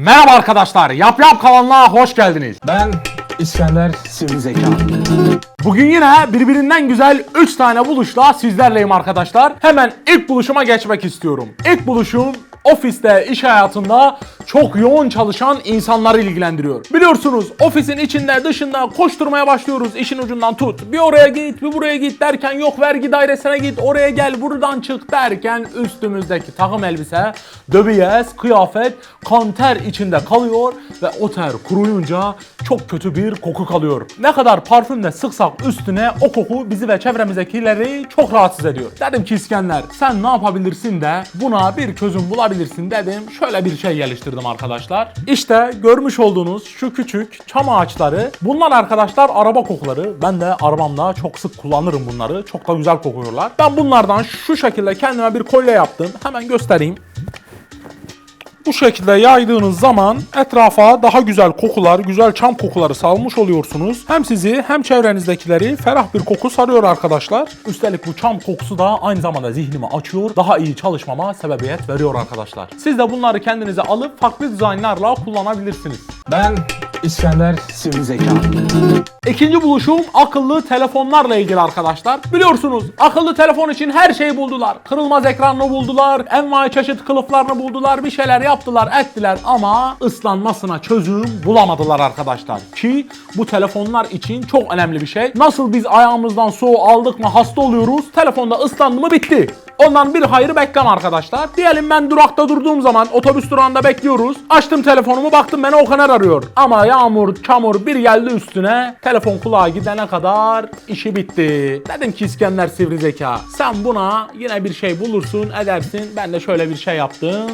Merhaba arkadaşlar, Yap Yap kanalına hoş geldiniz. Ben İskender Sivri Zeka. Bugün yine birbirinden güzel 3 tane buluşla sizlerleyim arkadaşlar. Hemen ilk buluşuma geçmek istiyorum. İlk buluşum ofiste, iş hayatında çok yoğun çalışan insanları ilgilendiriyor. Biliyorsunuz ofisin içinde dışında koşturmaya başlıyoruz işin ucundan tut. Bir oraya git, bir buraya git derken yok vergi dairesine git, oraya gel, buradan çık derken üstümüzdeki takım elbise, döviyes, kıyafet, kanter içinde kalıyor ve o ter kuruyunca çok kötü bir koku kalıyor. Ne kadar parfümle sıksak üstüne o koku bizi ve çevremizdekileri çok rahatsız ediyor. Dedim ki İskender sen ne yapabilirsin de buna bir çözüm bulabilirsin dedim. Şöyle bir şey geliştirdim arkadaşlar. İşte görmüş olduğunuz şu küçük çam ağaçları. Bunlar arkadaşlar araba kokuları. Ben de arabamda çok sık kullanırım bunları. Çok da güzel kokuyorlar. Ben bunlardan şu şekilde kendime bir kolye yaptım. Hemen göstereyim. Bu şekilde yaydığınız zaman etrafa daha güzel kokular, güzel çam kokuları salmış oluyorsunuz. Hem sizi hem çevrenizdekileri ferah bir koku sarıyor arkadaşlar. Üstelik bu çam kokusu da aynı zamanda zihnimi açıyor. Daha iyi çalışmama sebebiyet veriyor arkadaşlar. Siz de bunları kendinize alıp farklı dizaynlarla kullanabilirsiniz. Ben İskender Sivri Zeka. İkinci buluşum akıllı telefonlarla ilgili arkadaşlar. Biliyorsunuz akıllı telefon için her şeyi buldular. Kırılmaz ekranını buldular, envai çeşit kılıflarını buldular, bir şeyler yaptılar, ettiler ama ıslanmasına çözüm bulamadılar arkadaşlar. Ki bu telefonlar için çok önemli bir şey. Nasıl biz ayağımızdan soğuğu aldık mı hasta oluyoruz, telefonda ıslandı mı bitti. Ondan bir hayır bekleme arkadaşlar. Diyelim ben durakta durduğum zaman otobüs durağında bekliyoruz. Açtım telefonumu baktım beni Okaner arıyor. Ama yağmur, çamur bir geldi üstüne. Telefon kulağa gidene kadar işi bitti. Dedim ki İskender sivri zeka. Sen buna yine bir şey bulursun edersin. Ben de şöyle bir şey yaptım.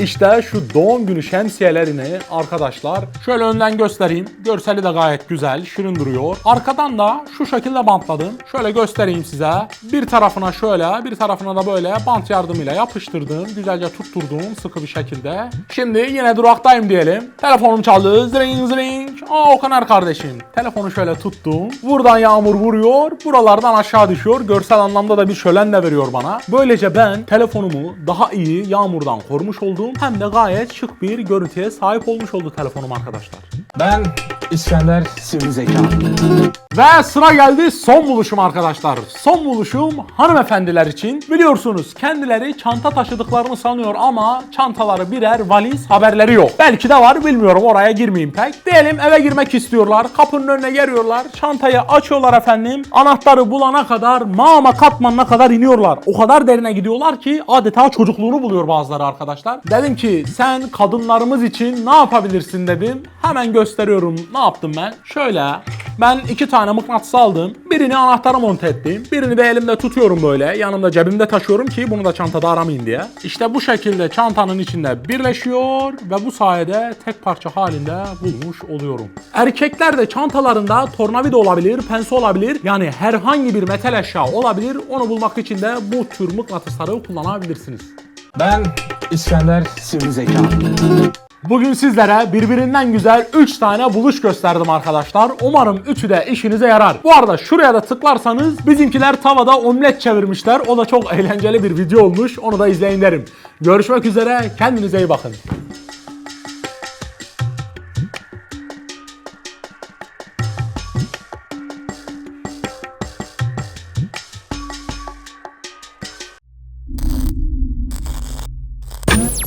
İşte şu doğum günü şemsiyelerini arkadaşlar şöyle önden göstereyim. Görseli de gayet güzel, şirin duruyor. Arkadan da şu şekilde bantladım. Şöyle göstereyim size. Bir tarafına şöyle, bir tarafına da böyle bant yardımıyla yapıştırdım. Güzelce tutturdum sıkı bir şekilde. Şimdi yine duraktayım diyelim. Telefonum çaldı. Zring zring. Aa Okaner kardeşim. Telefonu şöyle tuttum. Buradan yağmur vuruyor. Buralardan aşağı düşüyor. Görsel anlamda da bir şölen de veriyor bana. Böylece ben telefonumu daha iyi yağmurdan korumuş oldum. Hem de gayet şık bir görüntüye sahip olmuş oldu telefonum arkadaşlar. Ben İskender Sivri. Ve sıra geldi son buluşum arkadaşlar. Son buluşum hanımefendiler için. Biliyorsunuz kendileri çanta taşıdıklarını sanıyor ama çantaları birer valiz haberleri yok. Belki de var bilmiyorum oraya girmeyeyim pek. Diyelim eve girmek istiyorlar. Kapının önüne geliyorlar. Çantayı açıyorlar efendim. Anahtarı bulana kadar mama katmanına kadar iniyorlar. O kadar derine gidiyorlar ki adeta çocukluğunu buluyor bazıları arkadaşlar. Dedim ki sen kadınlarımız için ne yapabilirsin dedim. Hemen gösteriyorum ne yaptım ben. Şöyle ben iki tane mıknatıs aldım. Birini anahtara monte ettim. Birini de elimde tutuyorum böyle. Yanımda cebimde taşıyorum ki bunu da çantada aramayın diye. İşte bu şekilde çantanın içinde birleşiyor ve bu sayede tek parça halinde bulmuş oluyorum. Erkekler de çantalarında tornavida olabilir, pense olabilir. Yani herhangi bir metal eşya olabilir. Onu bulmak için de bu tür mıknatısları kullanabilirsiniz. Ben İskender Sivri Zeka. Bugün sizlere birbirinden güzel 3 tane buluş gösterdim arkadaşlar. Umarım üçü de işinize yarar. Bu arada şuraya da tıklarsanız bizimkiler tavada omlet çevirmişler. O da çok eğlenceli bir video olmuş. Onu da izleyin derim. Görüşmek üzere. Kendinize iyi bakın.